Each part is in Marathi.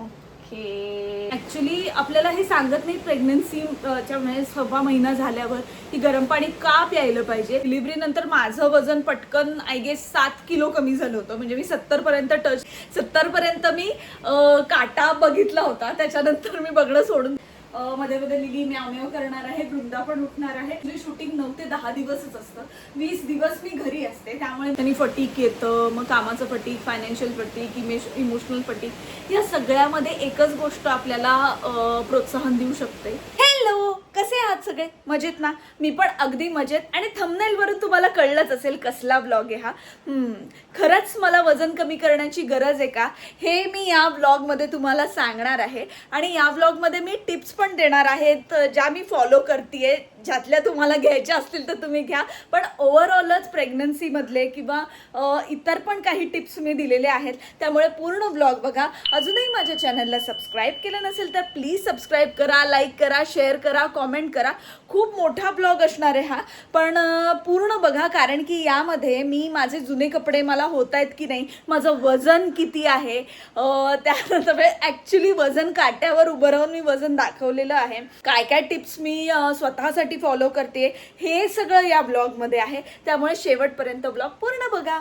ओके. ॲक्च्युली आपल्याला हे सांगत नाही प्रेग्नन्सी च्या म्हणजे सव्वा महिना झाल्यावर की गरम पाणी का प्यायलं पाहिजे. डिलिव्हरीनंतर माझं वजन पटकन आय गेस सात किलो कमी झालं होतं. म्हणजे मी सत्तर पर्यंत टच सत्तर पर्यंत मी काटा बघितला होता. त्याच्यानंतर मी बघणं सोडून मध्ये मध्ये लिली म्याव म्याव करणार आहे वृंदा पण उठणार आहे. म्हणजे तुझी शूटिंग नऊ ते दहा दिवसच असतं. वीस दिवस मी घरी असते. त्यामुळे त्यांनी फटीक येतं मग कामाचं फटीक फायनान्शियल फटीक इमेश इमोशनल फटीक या सगळ्यामध्ये एकच गोष्ट आपल्याला प्रोत्साहन देऊ शकते. हॅलो कसे आहात सगळे? मजेत ना? मी पण अगदी मजेत. आणि थंबनेलवरून वरून तुम्हाला कळलंच असेल कसला ब्लॉग आहे हा. खरंच मला वजन कमी करण्याची गरज आहे का? हे मी या ब्लॉगमध्ये तुम्हाला सांगणार आहे. आणि या ब्लॉगमध्ये मी टिप्स पण देणार आहेत ज्या मी फॉलो करते ज्यातल्या तुम्हाला घ्यायच्या असतील तर तुम्ही घ्या. पण ओव्हरऑलच प्रेग्नन्सीमधले किंवा इतर पण काही टिप्स मी दिलेले आहेत. त्यामुळे पूर्ण ब्लॉग बघा. अजूनही माझ्या चॅनलला सबस्क्राईब केलं नसेल तर प्लीज सबस्क्राईब करा लाईक करा शेअर करा कॉमेंट करा. खूप मोठा ब्लॉग असणार आहे हा. पण पूर्ण बघा कारण की यामध्ये मी माझे जुने कपडे मला होत आहेत की नाही माझं वजन किती आहे त्यानंतर ॲक्च्युली वजन काट्यावर उभं राहून मी वजन दाखवलेलं आहे. काय काय टिप्स मी स्वतःसाठी फॉलो करते हे सगळं या ब्लॉगमध्ये आहे. त्यामुळे शेवटपर्यंत ब्लॉग पूर्ण बघा.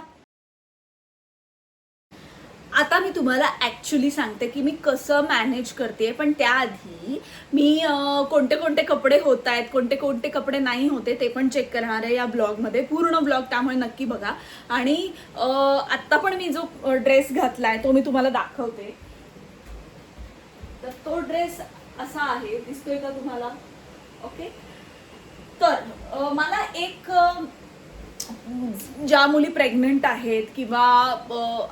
आता मी तुम्हाला ॲक्च्युली सांगते की मी कसं मॅनेज करते पण त्याआधी मी कोणते कोणते कपडे होत आहेत कोणते कोणते कपडे नाही होते ते पण चेक करणार आहे या ब्लॉगमध्ये पूर्ण ब्लॉग त्यामुळे नक्की बघा. आणि आत्ता पण मी जो ड्रेस घातला आहे तो मी तुम्हाला दाखवते. तर तो ड्रेस असा आहे दिसतोय का तुम्हाला? ओके तर मला एक ज्या मुली प्रेग्नंट आहेत किंवा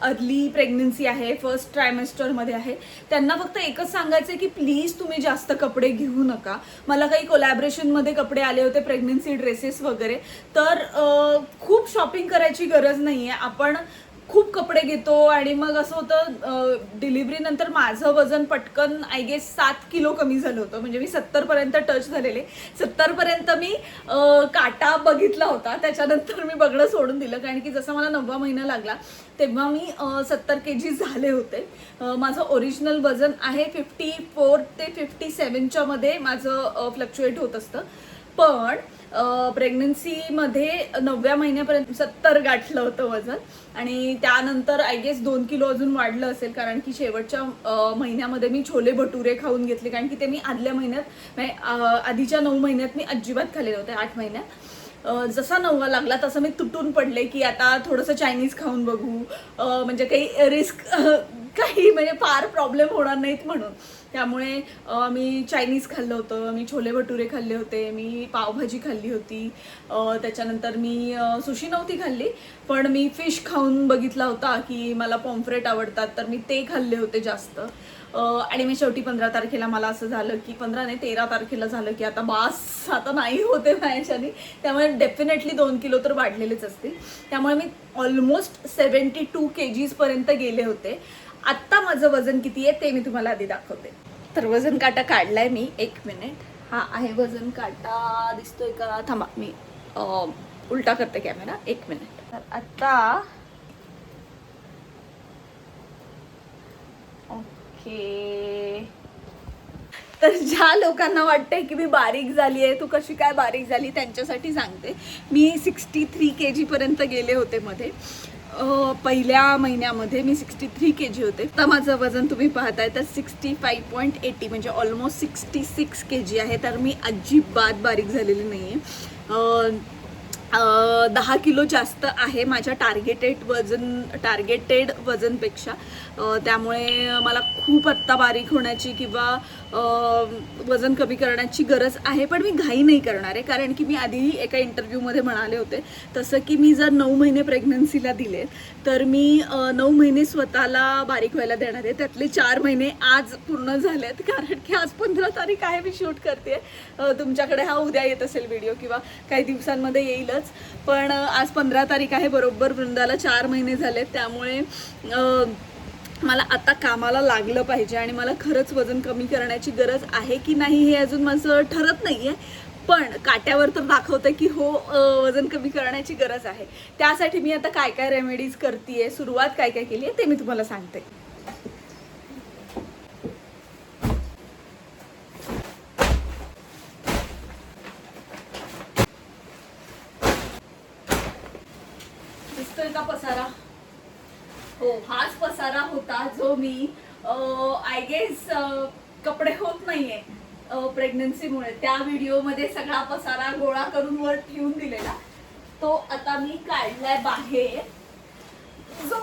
अर्ली प्रेग्नन्सी आहे फर्स्ट ट्रायमेस्टरमध्ये आहे त्यांना फक्त एकच सांगायचं आहे की प्लीज तुम्ही जास्त कपडे घेऊ नका. मला काही कोलॅबरेशनमध्ये कपडे आले होते प्रेग्नन्सी ड्रेसेस वगैरे. तर खूप शॉपिंग करायची गरज नाही आहे आपण खूप कपडे घेतो आणि मग असं होतं डिलिव्हरी नंतर माझं वजन पटकन आय गेस सात किलो कमी झालं होतं. म्हणजे मी सत्तर पर्यंत टच झालेले. सत्तर पर्यंत मी काटा बघितला होता. त्याच्यानंतर मी बघणं सोडून दिलं. कारण की जसं मला नववा महिना लागला तेव्हा मी सत्तर के जी झाले होते. माझं ओरिजिनल वजन आहे फिफ्टी फोर ते फिफ्टी सेवनच्यामध्ये माझं फ्लक्च्युएट होत असतं. पण प्रेग्नन्सीमध्ये नवव्या महिन्यापर्यंत सत्तर गाठलं होतं वजन. आणि त्यानंतर आय गेस दोन किलो अजून वाढलं असेल कारण की शेवटच्या महिन्यामध्ये मी छोले भटुरे खाऊन घेतले कारण की ते मी आदल्या महिन्यात म्हणजे, आधीच्या नऊ महिन्यात मी अजिबात खाल्लेले होते आठ महिन्यात. जसा नववा लागला तसं मी तुटून पडले की आता थोडंसं चायनीज खाऊन बघू. म्हणजे काही रिस्क काही म्हणजे फार प्रॉब्लेम होणार नाहीत म्हणून. त्यामुळे मी चायनीज खाल्लं होतं मी छोले भटुरे खाल्ले होते मी पावभाजी खाल्ली होती त्याच्यानंतर मी सुशी नव्हती खाल्ली पण मी फिश खाऊन बघितला होता की मला पॉम्फ्रेट आवडतात तर मी ते खाल्ले होते जास्त. आणि मी शेवटी पंधरा तारखेला मला असं झालं की पंधरा नाही तेरा तारखेला झालं की आता बास आता नाही होते माझ्याने त्यामुळे डेफिनेटली दोन किलो तर वाढलेलेच असतील. त्यामुळे मी ऑलमोस्ट सेवन्टी टू के जीजपर्यंत गेले होते. आत्ता माझं वजन किती आहे ते मी तुम्हाला आधी दाखवते. तर वजन काटा काढलाय मी एक मिनिट. हा आहे वजन काटा. दिसतोय का? थांबा मी उलटा करते कॅमेरा. एक मिनिट. तर आत्ता ओके. तर ज्या लोकांना वाटतंय की मी बारीक झाली आहे तू कशी काय बारीक झाली त्यांच्यासाठी सांगते. मी सिक्स्टी थ्री के जीपर्यंत गेले होते मध्ये. पहिल्या महिन्यामध्ये मी सिक्स्टी थ्री के जी होते. तर माझं वजन तुम्ही पाहताय तर सिक्स्टी फाईव्ह पॉईंट एटी म्हणजे almost sixty six K G आहे. तर मी अजिबात बारीक झालेली नाही आहे दहा किलो जास्त आहे माझ्या टार्गेटेड वजन टार्गेटेड वजनपेक्षा. त्यामुळे मला खूप आत्ता बारीक होण्याची किंवा वजन कमी करण्याची गरज आहे पण मी घाई नाही करणार आहे. कारण की मी आधीही एका इंटरव्ह्यूमध्ये म्हणाले होते तसं की मी जर नऊ महिने प्रेग्नन्सीला दिले तर मी नऊ महिने स्वतःला बारीक व्हायला देणार आहे. त्यातले चार महिने आज पूर्ण झालेत कारण की आज पंधरा तारीख आहे मी शूट करते तुमच्याकडे हा उद्या येत असेल व्हिडिओ किंवा काही दिवसांमध्ये येईलच पण आज पंधरा तारीख आहे बरोबर वृंदाला चार महिने झाले त्यामुळे मला आता कामाला लागलं पाहिजे आणि मला खरंच वजन कमी करण्याची गरज आहे की नाही हे अजून माझं ठरत नाही आहे पण काट्यावर तर दाखवतं की हो वजन कमी करण्याची गरज आहे. त्यासाठी मी आता काय काय रेमेडीज करते सुरुवात काय काय केली आहे ते मी तुम्हाला सांगते. दिसतोय का पसारा? हो हाच पसारा होता जो मी आय गेस कपडे होत नाहीये प्रेग्नन्सीमुळे त्या व्हिडिओमध्ये सगळा पसारा गोळा करून वर ठेवून दिलेला. तो आता मी काढलाय बाहेर. जो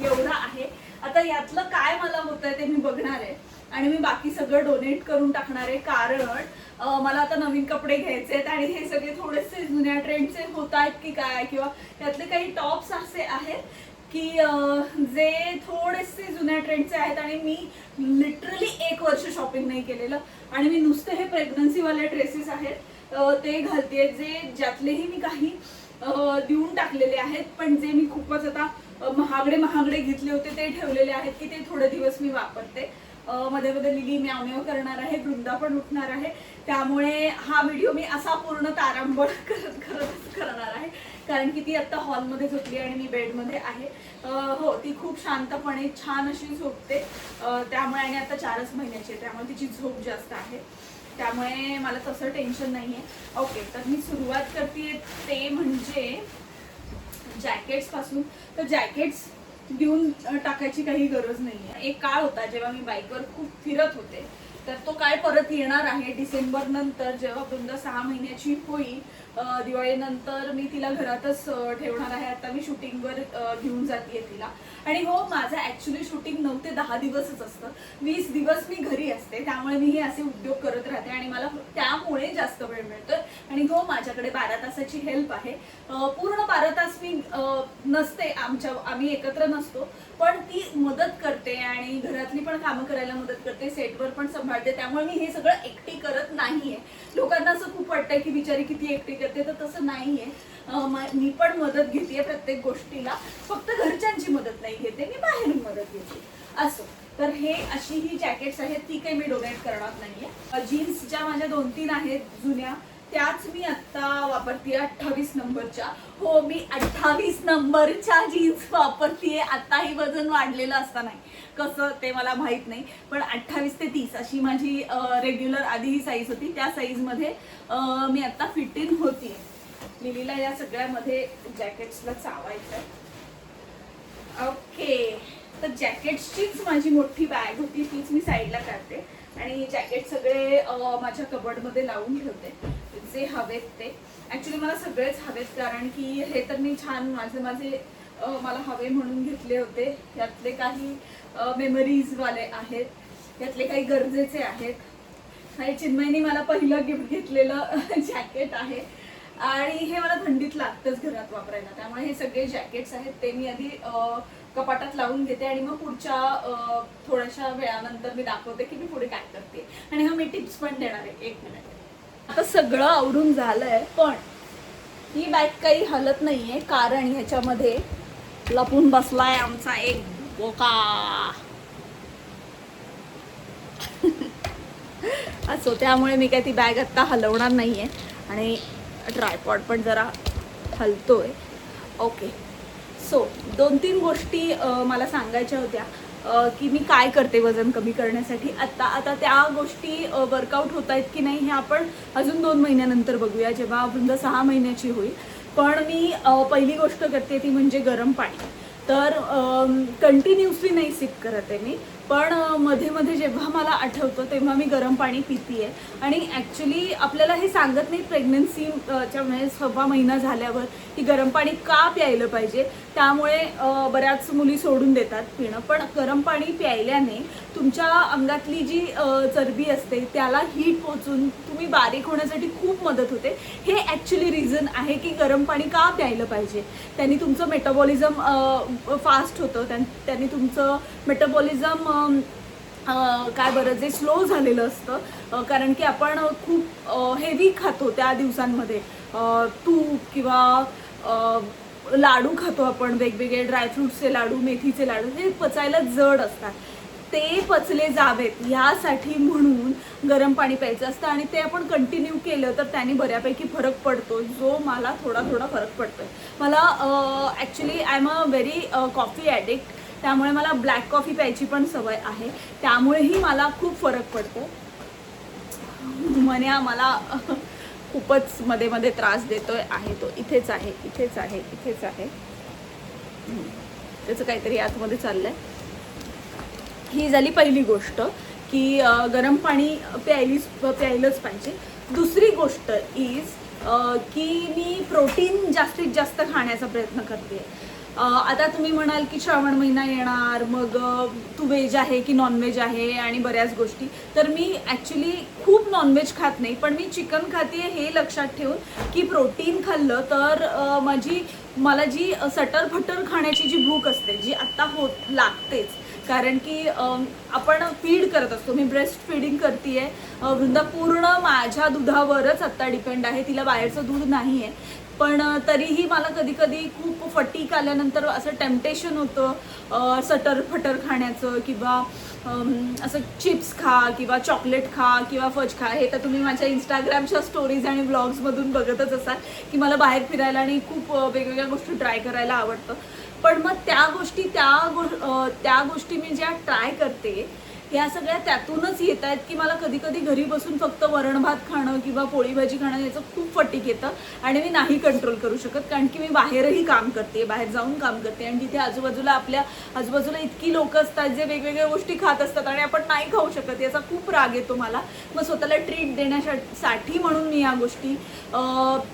एवढा आहे. आता यातलं काय मला होत आहे ते मी बघणार आहे. आणि मी बाकी सगळं डोनेट करून टाकणार आहे. कारण मला आता नवीन कपडे घ्यायचे आहेत आणि हे सगळे थोडेसे जुन्या ट्रेंडचे होत आहेत की काय किंवा त्यातले काही टॉप्स असे आहेत की जे थोडेसे जुन्या ट्रेंडचे आहेत आणि मी लिटरली एक वर्ष शॉपिंग नाही केलेलं. आणि मी नुसते हे प्रेग्नन्सीवाले ड्रेसेस आहेत ते घालते जे ज्यातलेही मी काही देऊन टाकलेले आहेत पण जे मी खूपच आता महागडे महागडे घेतले होते ते ठेवलेले आहेत की ते थोडे दिवस मी वापरते. मध्ये मध्ये लिली म्याव करणार आहे वृंदा पण उठणार आहे. त्यामुळे हा व्हिडिओ मी असा पूर्ण तारांबळ करत करतच करणार आहे. कारण की ती आत्ता हॉलमध्ये झोपली आणि मी बेडमध्ये आहे. हो ती खूप शांतपणे छान अशी झोपते. त्यामुळे आणि आता चारच महिन्याची आहे त्यामुळे तिची झोप जास्त आहे. त्यामुळे मला तसं टेन्शन नाही आहे ओके तर मी सुरुवात करते ते म्हणजे जॅकेट्सपासून तर जॅकेट्स देऊन टाकायची काही गरज नाही आहे एक काळ होता जेव्हा मी बाईकवर खूप फिरत होते. तर तो काय परत येणार आहे डिसेंबर नंतर जेव्हा वृंदा सहा महिन्याची होईल. दिवाळीनंतर मी तिला घरातच ठेवणार आहे. आता मी शूटिंगवर घेऊन जाते तिला. आणि हो माझं ऍक्च्युली शूटिंग नऊ ते दहा दिवसच असतं. वीस दिवस मी घरी असते. त्यामुळे मी हे असे उद्योग करत राहते आणि मला त्यामुळे जास्त वेळ मिळतो आणि हो माझ्याकडे बारा तासाची हेल्प आहे. पूर्ण बारा तास मी नसते. आमच्या आम्ही एकत्र नसतो. पण ती मदत करते आणि घरातली पण कामं करायला मदत करते. सेटवर पण सांभाळते. त्यामुळे मी हे सगळं एकटी करत नाहीये. लोकांना असं खूप वाटतंय की बिचारी किती एकटी करते तर तसं नाहीये. मी पण मदत घेते प्रत्येक गोष्टीला. फक्त घरच्यांची मदत नाही घेते मी बाहेरून मदत घेते. असो. तर हे अशी ही जॅकेट्स आहेत ती काही मी डोनेट करणार नाहीये. जीन्स ज्या माझ्या दोन तीन आहेत जुन्या त्याच मी आता वापरते अठ्ठावीस नंबरच्या. हो मी अठ्ठावीस नंबरच्या जीन्स वापरतीये. आताही वजन वाढलेलं असता नाही कसं ते मला माहीत नाही. पण अठ्ठावीस ते तीस अशी माझी रेग्युलर आधी ही साईज होती. त्या साईजमध्ये मी आता फिट इन होतीये. लिलीला या सगळ्यामध्ये जॅकेट्सला चावायचं ओके तर जॅकेट्सचीच माझी मोठी बॅग होती. तीच मी साईडला काढते. आणि जॅकेट सगळे माझ्या कबर्डमध्ये लावून ठेवते. जे हवेत ते. ॲक्च्युली मला सगळेच हवेत कारण की हे तर मी छान माझे माझे मला हवे म्हणून घेतले होते. यातले काही मेमरीजवाले आहेत. यातले काही गरजेचे आहेत. काही चिन्मयनी मला पहिलं गिफ्ट घेतलेलं जॅकेट आहे. आणि हे मला थंडीत लागतंच घरात वापरायला. त्यामुळे हे सगळे जॅकेट्स आहेत. ते मी आधी कपाटात लावून घेते आणि मग पुढच्या थोड्याशा वेळानंतर मी दाखवते की मी पुढे काय करते. आणि हा मी टिप्स पण देणार आहे. एक मिनिट आता सगळं आवरून झालंय पण ही बॅग काही हलत नाहीये कारण ह्याच्यामध्ये लपून बसलाय आमचा एक बोका. असो त्यामुळे मी काय ती बॅग आत्ता हलवणार नाहीये. आणि ट्रायपॉड पण जरा हलतोय. ओके सो दोन तीन गोष्टी मला सांगायच्या होत्या. की मी काय करते वजन कमी करण्यासाठी. आत्ता आता त्या गोष्टी वर्कआउट होत आहेत की नाही हे आपण अजून दोन महिन्यानंतर बघूया जेव्हा वृंद सहा महिन्याची होईल. पण मी पहिली गोष्ट करते ती म्हणजे गरम पाणी. तर कंटिन्युअसली नाही सिप करत आहे मी. पण मध्ये मध्ये जेव्हा मला आठवतं तेव्हा मी गरम पाणी पितीये. आणि ॲक्च्युली आपल्याला हे सांगत नाही प्रेग्नन्सीच्या म्हणजे सव्वा महिना झाल्यावर की गरम पाणी का प्यायलं पाहिजे. त्यामुळे बऱ्याच मुली सोडून देतात पिणं. पण गरम पाणी प्यायल्याने तुमच्या अंगातली जी चरबी असते त्याला हीट पोचून तुम्ही बारीक होण्यासाठी खूप मदत होते. हे ॲक्च्युली रिझन आहे की गरम पाणी का प्यायलं पाहिजे? त्यांनी तुमचं मेटाबॉलिझम फास्ट होतं. त्यां- त्यांनी तुमचं मेटाबॉलिझम काय बरं जे स्लो झालेलं असतं. कारण की आपण खूप हेवी खातो त्या दिवसांमध्ये. तूप किंवा लाडू खातो आपण. वेगवेगळे ड्रायफ्रुट्सचे लाडू मेथीचे लाडू हे पचायला जड असतात. ते पचले जावेत यासाठी म्हणून गरम पाणी प्यायचं असतं आणि ते आपण कंटिन्यू केलं तर त्याने बऱ्यापैकी फरक पडतो. जो मला थोडा थोडा फरक पडतो मला actually I am a very coffee addict त्यामुळे मला ब्लॅक कॉफी प्यायची पण सवय आहे. त्यामुळेही मला खूप फरक पडतो. म्हणे मला खूपच मध्ये मध्ये त्रास देतोय. आहे तो. इथेच आहे इथेच आहे इथेच आहे. त्याचं काहीतरी आतमध्ये चाललंय. ही झाली पहिली गोष्ट की गरम पाणी प्यायलीच प्यायलंच पाहिजे. दुसरी गोष्ट इज की मी प्रोटीन जास्तीत जास्त खाण्याचा प्रयत्न करते. आता तुम्ही म्हणाल की श्रावण महिना येणार मग तू व्हेज आहे की नॉनव्हेज आहे आणि बऱ्याच गोष्टी. तर मी ॲक्च्युली खूप नॉनव्हेज खात नाही पण मी चिकन खाते हे लक्षात ठेवून की प्रोटीन खाल्लं तर माझी मला जी सटर फटर खाण्याची जी भूक असते जी आत्ता होत लागतेच कारण की आपण फीड करत असतो. मी ब्रेस्ट फीडिंग करते वृंदा पूर्ण माझ्या दुधावरच आत्ता डिपेंड आहे. तिला बाहेरचं दूध नाही आहे पण तरीही मला कधी कधी खूप फटीक आल्यानंतर असं टेम्पटेशन होतं. सटर फटर खाण्याचं किंवा असं चिप्स खा किंवा चॉकलेट खा किंवा फज खा. हे तर तुम्ही माझ्या इंस्टाग्रामच्या स्टोरीज आणि ब्लॉग्समधून बघतच असाल की मला बाहेर फिरायला आणि खूप वेगवेगळ्या गोष्टी ट्राय करायला आवडतं. पण मग त्या गोष्टी त्या गो त्या गोष्टी मी ज्या ट्राय करते ह्या सगळ्या त्यातूनच येत आहेत की मला कधी कधी घरी बसून फक्त वरण भात खाणं किंवा पोळी भाजी खाणं याचं खूप फटीक येतं आणि मी नाही कंट्रोल करू शकत कारण की मी बाहेरही काम करते बाहेर जाऊन काम करते आणि तिथे आजूबाजूला आपल्या आजूबाजूला इतकी लोक असतात जे वेगवेगळ्या गोष्टी खात असतात आणि आपण नाही खाऊ शकत याचा खूप राग येतो मला. मग स्वतःला ट्रीट देण्यासाठी म्हणून मी या गोष्टी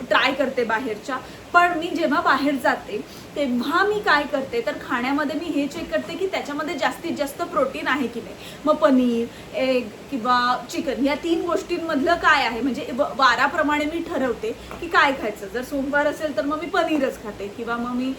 ट्राय करते बाहेरच्या. पण मी जेव्हा बाहेर जाते तेव्हा मी काय करते? तर खाण्यामध्ये मी हे चेक करते की त्याच्यामध्ये जास्तीत जास्त प्रोटीन आहे की नाही. मग पनीर एग किंवा चिकन या तीन गोष्टींमधलं काय आहे? म्हणजे वाराप्रमाणे मी ठरवते की काय खायचं. जर सोमवार असेल तर मग मी पनीरच खाते किंवा मग मी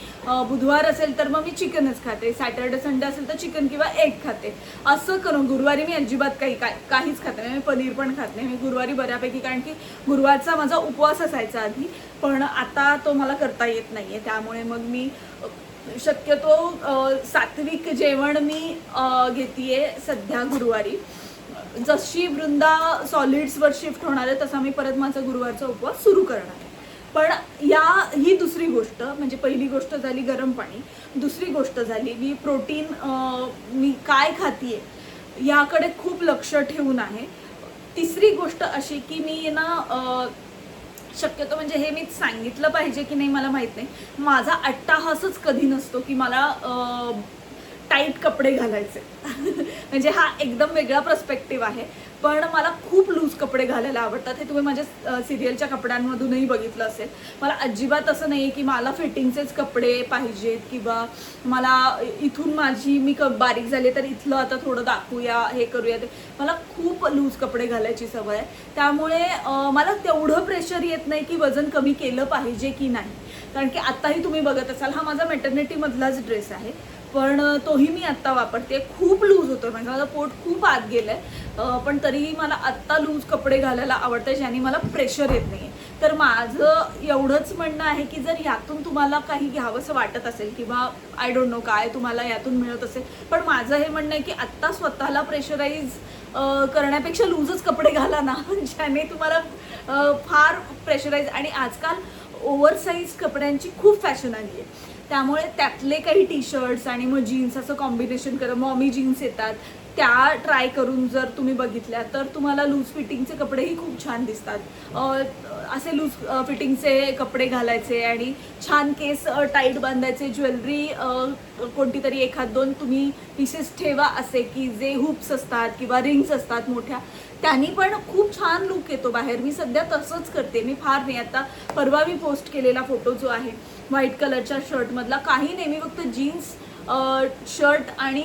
बुधवार असेल तर मग मी चिकनच खाते. सॅटर्डे संडे असेल तर चिकन किंवा एग खाते. असं करून गुरुवारी मी अजिबात काही काय काहीच खात नाही. मी पनीर पण खात नाही. मी गुरुवारी बऱ्यापैकी कारण की गुरुवारचा माझा उपवास असायचा आधी पण आता तो मला करता येत नाहीये. त्यामुळे मग मी मी शक्यतो सात्विक जेवण मी घेते सध्या गुरुवारी. जशी वृंदा सॉलिड्सवर शिफ्ट होणार आहे तसा मी परत माझा गुरुवारचा उपवास सुरू करणार आहे. पण या ही दुसरी गोष्ट म्हणजे पहिली गोष्ट झाली गरम पाणी दुसरी गोष्ट झाली मी प्रोटीन मी काय खातीये याकडे खूप लक्ष ठेवून आहे. तिसरी गोष्ट अशी की मी ना शक्यतो म्हणजे हे मी सांगितलं पाहिजे की नाही मला माहीत नाही. माझा अट्टाहासच कधी नसतो की मला टाईट कपडे घालायचे. म्हणजे हा एकदम वेगळा पर्स्पेक्टिव्ह आहे. पण मला खूप लूज कपडे घालायला आवडतात. हे तुम्ही माझ्या सिरियलच्या कपड्यांमधूनही बघितलं असेल. मला अजिबात असं नाही की मला फिटिंगचेच कपडे पाहिजेत किंवा मला इथून माझी मी क बारीक झाले तर इथलं आता थोडं दाखवूया हे करूया ते. मला खूप लूज कपडे घालायची सवय आहे. त्यामुळे मला तेवढं प्रेशर येत नाही की वजन कमी केलं पाहिजे की नाही. कारण की आत्ताही तुम्ही बघत असाल हा माझा मेटर्निटीमधलाच ड्रेस आहे. पण तोही मी आत्ता वापरते. खूप लूज होतो म्हणजे माझं पोट खूप आत गेलं आहे पण तरीही मला आत्ता लूज कपडे घालायला आवडतं ज्याने मला प्रेशर येत नाही तर माझं एवढंच म्हणणं आहे की जर यातून तुम्हाला काही घ्यावंसं वाटत असेल किंवा आय डोंट नो काय तुम्हाला यातून मिळत असेल पण माझं हे म्हणणं आहे की आत्ता स्वतःला प्रेशराईज करण्यापेक्षा लूजच कपडे घाला ना ज्याने तुम्हाला फार प्रेशराईज आणि आजकाल ओव्हरसाईज कपड्यांची खूप फॅशन आली आहे. त्यामुळे त्यातले काही टी शर्ट्स आणि मग जीन्स असं कॉम्बिनेशन करा मॉमी जीन्स येतात त्या ट्राय करून जर तुम्ही बघितल्या तर तुम्हाला लूज फिटिंगचे कपडेही खूप छान दिसतात. असे लूज फिटिंगचे कपडे घालायचे आणि छान केस टाईट बांधायचे ज्वेलरी कोणती तरी एखाद दोन तुम्ही पीसेस ठेवा असे की जे हुप्स असतात किंवा रिंग्स असतात मोठ्या. त्यांनी पण खूप छान लुक येतो बाहेर. मी सध्या तसंच करते. मी फार नाही. आता परवा मी पोस्ट केलेला फोटो जो आहे व्हाईट कलरच्या शर्टमधला. काही नेहमी फक्त जीन्स शर्ट आणि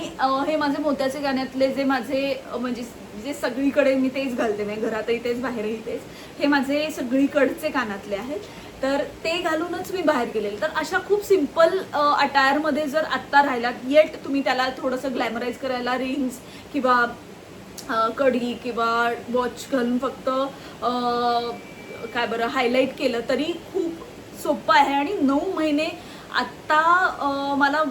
हे माझे मोत्याचे गाण्यातले जे माझे म्हणजे जे सगळीकडे मी तेच घालते नाही घरातही तेच बाहेरही तेच हे माझे सगळीकडचे कानातले आहेत. तर ते घालूनच मी बाहेर गेलेले. तर अशा खूप सिंपल अटायरमध्ये जर आत्ता राहिलात येट तुम्ही त्याला थोडंसं ग्लॅमराईज करायला रिंग्स किंवा कढी कडी किंवा वॉच घालून फक्त काय बरं हायलाईट केलं तरी खूप सोपं आहे आणि नऊ महिने आत्ता मला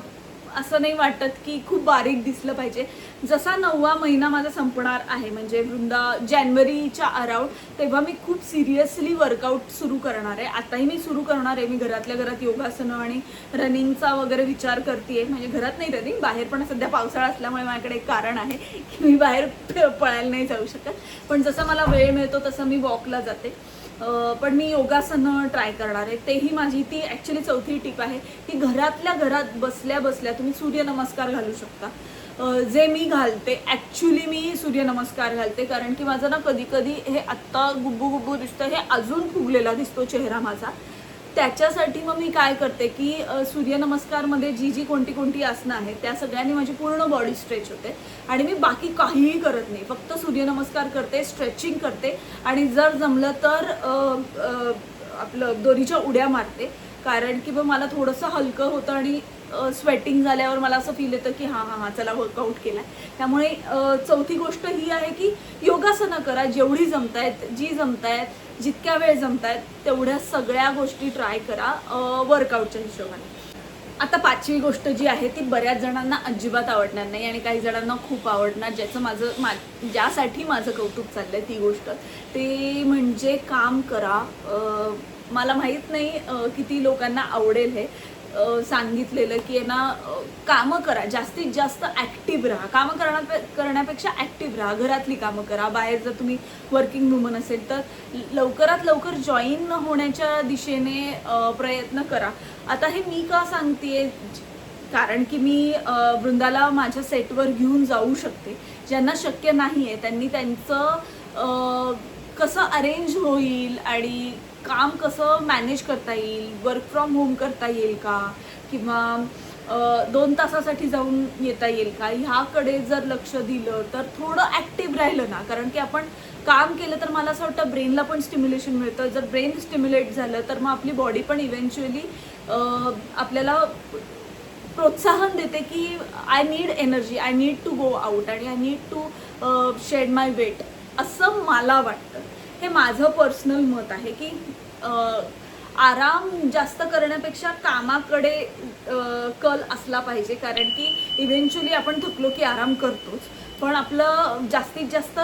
असं नाही वाटत की खूप बारीक दिसलं पाहिजे. जसा नववा महिना माझा संपणार आहे म्हणजे वृंदा जानेवारीच्या अराउंड तेव्हा मी खूप सिरियसली वर्कआउट सुरू करणार आहे. आताही मी सुरू करणार आहे मी घरातल्या घरात योगासनं आणि रनिंगचा वगैरे विचार करते म्हणजे घरात नाही रनिंग बाहेर पण सध्या पावसाळा असल्यामुळे माझ्याकडे एक कारण आहे की मी बाहेर पळायला नाही जाऊ शकत. पण जसं मला वेळ मिळतो तसं मी वॉकला जाते. पण मी योगासनं ट्राय करणार आहे. तेही माझी ती ॲक्च्युली चौथी टिप आहे की घरातल्या घरात बसल्या बसल्या तुम्ही सूर्यनमस्कार घालू शकता. जे मी घालते ॲक्च्युली मी सूर्यनमस्कार घालते कारण की माझं ना कधी कधी हे आत्ता गुब्बू गुब्बू दिसतं हे अजून फुगलेला दिसतो चेहरा माझा त्याच्यासाठी मग मी काय करते की सूर्यनमस्कारमध्ये जी जी कोणती कोणती आसनं आहेत त्या सगळ्यांनी माझी पूर्ण बॉडी स्ट्रेच होते. आणि मी बाकी काहीही करत नाही. फक्त सूर्यनमस्कार करते स्ट्रेचिंग करते. आणि जर जमलं तर आपलं दोरीच्या उड्या मारते. कारण की मग मला थोडंसं हलकं होतं आणि स्वेटिंग झाल्यावर मला असं फील येतं की हां हां हां चला वर्कआउट केला त्यामुळे चौथी गोष्ट ही आहे की योगासनं करा जेवढी जमतायत जी जमतायत जितक्या वेळ जमतायत तेवढ्या सगळ्या गोष्टी ट्राय करा वर्कआउटच्या हिशोबाने. आता पाचवी गोष्ट जी आहे ती बऱ्याच जणांना अजिबात आवडणार नाही आणि काही जणांना खूप आवडणार ज्याचं माझं मा ज्यासाठी माझं कौतुक चाललंय ती गोष्ट. ते म्हणजे काम करा. अं, मला माहीत नाही किती लोकांना आवडेल हे सांगितलेलं की ना कामं करा जास्तीत जास्त ॲक्टिव्ह राहा. कामं करण्या करण्यापेक्षा ॲक्टिव्ह राहा. घरातली कामं करा. बाहेर जर तुम्ही वर्किंग वुमन असेल तर लवकरात लवकर जॉईन होण्याच्या दिशेने प्रयत्न करा. आता हे मी का सांगते कारण की मी वृंदाला माझ्या सेटवर घेऊन जाऊ शकते. ज्यांना शक्य नाही आहे त्यांनी त्यांचं कसं अरेंज होईल आणि काम कसं मॅनेज करता येईल? वर्क फ्रॉम होम करता येईल का? किंवा दोन तासासाठी जाऊन येता येईल का? ह्याकडे जर लक्ष दिलं तर थोडं ॲक्टिव्ह राहिलं ना. कारण की आपण काम केलं तर मला असं वाटतं ब्रेनला पण स्टिम्युलेशन मिळतं. जर ब्रेन स्टिम्युलेट झालं तर मग आपली बॉडी पण इव्हेंच्युअली आपल्याला प्रोत्साहन देते की I need energy I need to go out आणि I need to shed my weight असं मला वाटतं. हे माझं पर्सनल मत आहे की आराम जास्त करण्यापेक्षा कामाकडे कल असला पाहिजे. कारण की इव्हेंच्युअली आपण थकलो की आराम करतोच. पण आपलं जास्तीत जास्त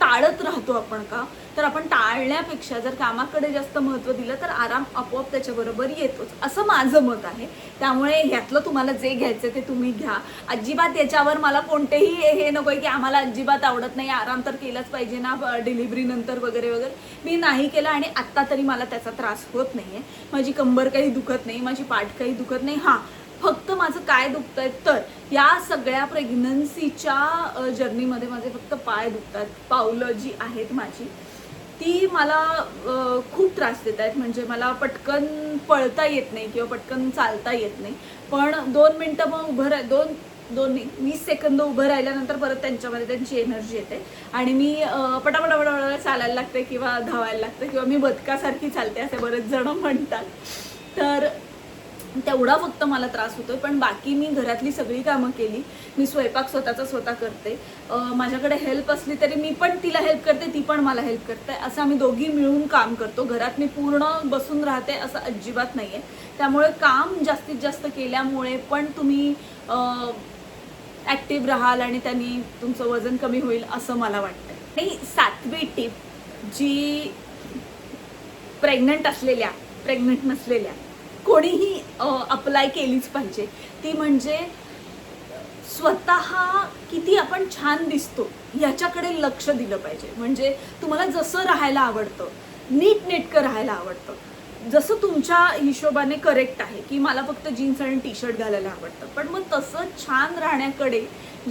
टाळत राहतो आपण का? तर आपण टाळण्यापेक्षा जर कामाकडे जास्त महत्त्व दिलं तर आराम आपोआप त्याच्याबरोबर येतोच असं माझं मत आहे. त्यामुळे ह्यातलं तुम्हाला जे घ्यायचं ते तुम्ही घ्या. अजिबात याच्यावर मला कोणतेही हे नको आहे की आम्हाला अजिबात आवडत नाही आराम तर केलाच पाहिजे ना डिलिव्हरी नंतर वगैरे वगैरे. मी नाही केलं आणि आत्ता तरी मला त्याचा त्रास होत नाही आहे माझी कंबर काही दुखत नाही माझी पाठ काही दुखत नाही. हां फक्त माझं काय दुखतंय तर या सगळ्या प्रेग्नन्सीच्या जर्नीमध्ये माझे फक्त पाय दुखतात. पावलं जी आहेत माझी ती मला खूप त्रास देत आहेत. म्हणजे मला पटकन पळता येत नाही किंवा पटकन चालता येत नाही. पण दोन मिनटं मग उभं राह दोन दोन वीस सेकंद उभं राहिल्यानंतर परत त्यांच्यामध्ये त्यांची एनर्जी येते. आणि मी अ, पटापटा पटापटा चालायला लागते किंवा धावायला लागते किंवा मी बदकासारखी चालते असे बरेच जण म्हणतात. तर तेवढा फक्त मला त्रास होतोय पण बाकी मी घरातली सगळी कामं केली. मी स्वयंपाक स्वतःचा स्वतः करते. माझ्याकडे हेल्प असली तरी मी पण तिला हेल्प करते ती पण मला हेल्प करते. असं आम्ही दोघी मिळून काम करतो. घरात मी पूर्ण बसून राहते असं अजिबात नाही आहे त्यामुळे काम जास्तीत जास्त केल्यामुळे पण तुम्ही ॲक्टिव्ह राहाल आणि त्यांनी तुमचं वजन कमी होईल असं मला वाटतं आणि सातवी टिप जी प्रेग्नंट असलेल्या प्रेग्नंट नसलेल्या कोणीही अप्लाय केलीच पाहिजे. ती म्हणजे स्वतः किती आपण छान दिसतो याच्याकडे लक्ष दिलं पाहिजे. म्हणजे तुम्हाला जसं राहायला आवडतं नीटनेटकं राहायला आवडतं. जसं तुमच्या हिशोबाने करेक्ट आहे की मला फक्त जीन्स आणि टी शर्ट घालायला आवडतं. पण मग तसं छान राहण्याकडे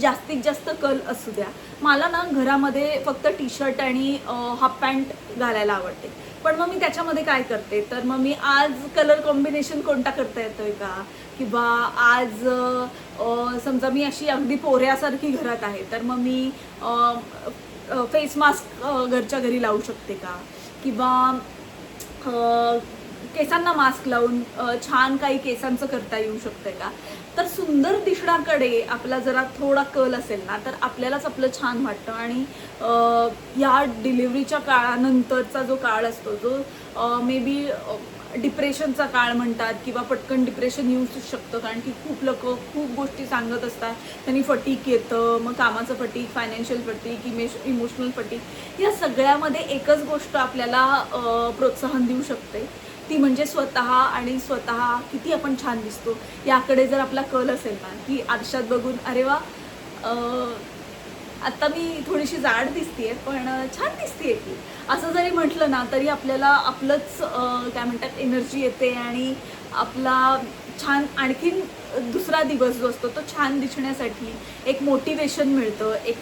जास्तीत जास्त कल असू द्या. मला ना घरामध्ये फक्त टी शर्ट आणि हाफ पॅन्ट घालायला आवडते. पण मग मी त्याच्यामध्ये काय करते? तर मग मी आज कलर कॉम्बिनेशन कोणता करता येतोय का? किंवा आज समजा मी अशी अगदी पोऱ्यासारखी घरात आहे तर मग मी फेस मास्क घरच्या घरी लावू शकते का? किंवा केसांना मास्क लावून छान काही केसांचं करता येऊ शकतंय का? तर सुंदर दिसण्याकडे आपला जरा थोडा कल असेल ना तर आपल्यालाच आपलं छान वाटतं. आणि या डिलिव्हरीच्या काळानंतरचा जो काळ असतो जो मे बी डिप्रेशनचा काळ म्हणतात किंवा पटकन डिप्रेशन येऊ शकतं कारण की खूप लोक खूप गोष्टी सांगत असतात. त्यांनी फटीक येतं मग कामाचं फटीक फायनान्शियल फटीक इमेश इमोशनल फटीक या सगळ्यामध्ये एकच गोष्ट आपल्याला प्रोत्साहन देऊ शकते. ती म्हणजे स्वतः आणि स्वतः किती आपण छान दिसतो. याकडे जर आपला कल असेल ना की आरशात बघून अरे वा आत्ता आता मी थोडीशी जाड दिसतीये पण छान दिसतीये की असं जरी म्हटलं ना तरी आपल्याला आपलंच काय म्हणतात एनर्जी येते आणि आपला छान आणखीन दुसरा दिवस जो असतो तो छान दिसण्यासाठी एक मोटिवेशन मिळतं एक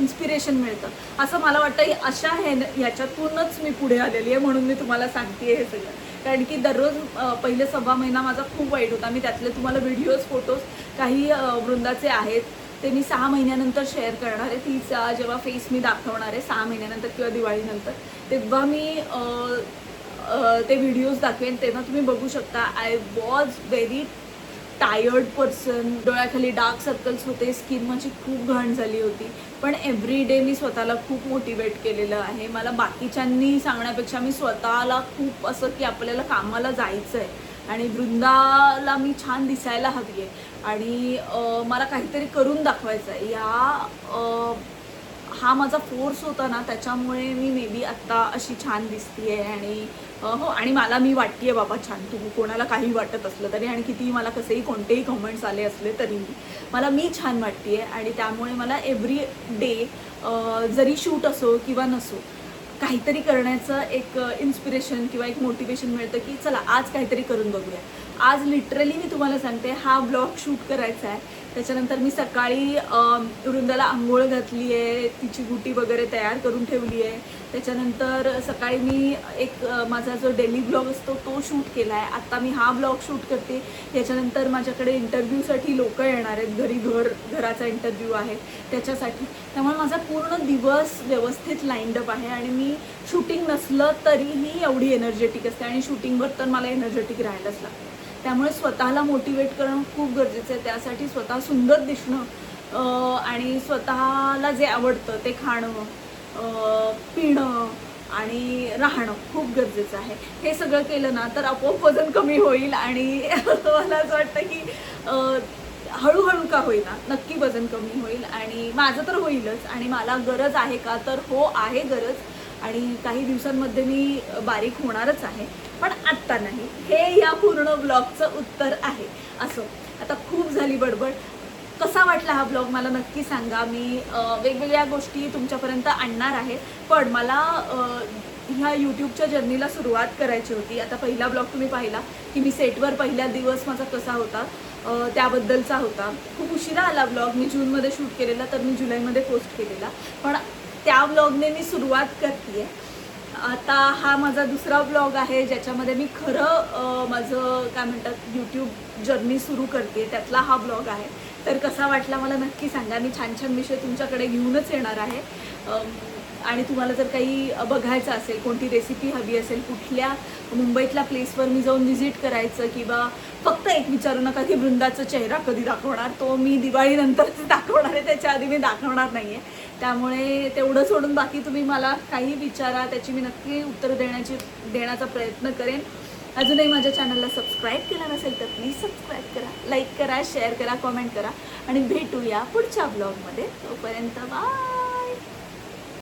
इन्स्पिरेशन मिळतं. असं मला वाटतं अशा हे ह्याच्यातूनच मी पुढे आलेली आहे म्हणून मी तुम्हाला सांगते हे सगळं. कारण की दररोज पहिले सव्वा महिना माझा खूप वाईट होता. मी त्यातले तुम्हाला व्हिडिओज फोटोज काही वृंदाचे आहेत ते मी सहा महिन्यानंतर शेअर करणार आहे. तिचा जेव्हा फेस मी दाखवणार आहे सहा महिन्यानंतर किंवा दिवाळीनंतर तेव्हा मी ते व्हिडिओज दाखवेन तेव्हा तुम्ही बघू शकता. I was very tired person डोळ्याखाली dark circles होते स्किन माझी खूप घाण झाली होती. पण एव्हरी डे मी स्वतःला खूप मोटिवेट केलेलं आहे. मला बाकीच्यांनी सांगण्यापेक्षा मी स्वतःला खूप असं की आपल्याला कामाला जायचं आहे आणि वृंदाला मी छान दिसायला हवी आहे आणि मला काहीतरी करून दाखवायचं आहे या हा माझा फोर्स होता ना त्याच्यामुळे मी मे बी आत्ता अशी छान दिसतीये आणि हो आणि मला मी वाटतेय बाबा छान तू कोणाला काही वाटत असलं तरी आणि कितीही मला कसेही कोणतेही कमेंट्स आले असले तरी मला मी छान वाटतेय आणि त्यामुळे मला एव्हरी डे जरी शूट असो किंवा नसो काहीतरी करण्याचं एक इन्स्पिरेशन किंवा एक मोटिवेशन मिळतं की चला आज काहीतरी करून बघूया. आज लिटरली मी तुम्हाला सांगते हा ब्लॉग शूट करायचा आहे त्याच्यानंतर मी सकाळी वृंदाला आंघोळ घातली आहे तिची गुटी वगैरे तयार करून ठेवली आहे. त्याच्यानंतर सकाळी मी एक माझा जो डेली ब्लॉग असतो तो शूट केला आहे आत्ता मी हा ब्लॉग शूट करते. याच्यानंतर माझ्याकडे इंटरव्ह्यूसाठी लोक येणार आहेत. घरी घर घराचा इंटरव्ह्यू आहे त्याच्यासाठी. त्यामुळे माझा पूर्ण दिवस व्यवस्थित लाईंडअप आहे आणि मी शूटिंग नसलं तरीही एवढी एनर्जेटिक असते आणि शूटिंगवर तर मला एनर्जेटिक राहायलाच लागतं. त्यामुळे स्वतःला मोटिवेट करणं खूप गरजेचं आहे. त्यासाठी स्वतः सुंदर दिसणं आणि स्वतःला जे आवडतं ते खाणं पिणं आणि राहणं खूप गरजेचं आहे. हे सगळं केलं ना तर आपोआप वजन कमी होईल आणि मला असं वाटतं की हळूहळू का होईना नक्की वजन कमी होईल. आणि माझं तर होईलच आणि मला गरज आहे का तर हो आहे गरज. आणि काही दिवसांमध्ये मी बारीक होणारच आहे. पण आत्ता नाही. हे या पूर्ण ब्लॉगचं उत्तर आहे. असं. आता खूप झाली बडबड. कसा वाटला हा ब्लॉग मला नक्की सांगा. मी वेगवेगळ्या गोष्टी तुमच्यापर्यंत आणणार आहे. पण मला ह्या यूट्यूबच्या जर्नीला सुरुवात करायची होती. आता पहिला ब्लॉग तुम्ही पाहिला की मी सेटवर पहिला दिवस माझा कसा होता त्याबद्दलचा होता. खूप उशिरा आला ब्लॉग. मी जूनमध्ये शूट केलेला तर मी जुलैमध्ये पोस्ट केलेला. पण त्या ब्लॉगने मी सुरुवात करते आता हा माझा दुसरा ब्लॉग आहे ज्याच्यामध्ये मी खरं माझं काय म्हणतात यूट्यूब जर्नी सुरू करते त्यातला हा ब्लॉग आहे. तर कसा वाटला मला नक्की सांगा. मी छान छान विषय तुमच्याकडे घेऊनच येणार आहे. आणि तुम्हाला जर काही बघायचं असेल कोणती रेसिपी हवी असेल कुठल्या मुंबईतल्या प्लेसवर मी जाऊन व्हिजिट करायचं किंवा फक्त एक विचारू नका की वृंदाचा चेहरा कधी दाखवणार तो मी दिवाळीनंतरच दाखवणार आहे त्याच्या आधी मी दाखवणार नाही आहे त्यामुळे तेवढं सोडून बाकी तुम्ही मला काही विचारा त्याची मी नक्की उत्तर देण्याची देण्याचा प्रयत्न करेन. अजूनही माझ्या चॅनलला सबस्क्राईब केला नसेल तर प्लीज सबस्क्राईब करा लाईक करा शेअर करा कॉमेंट करा. आणि भेटूया पुढच्या ब्लॉगमध्ये तोपर्यंत बाय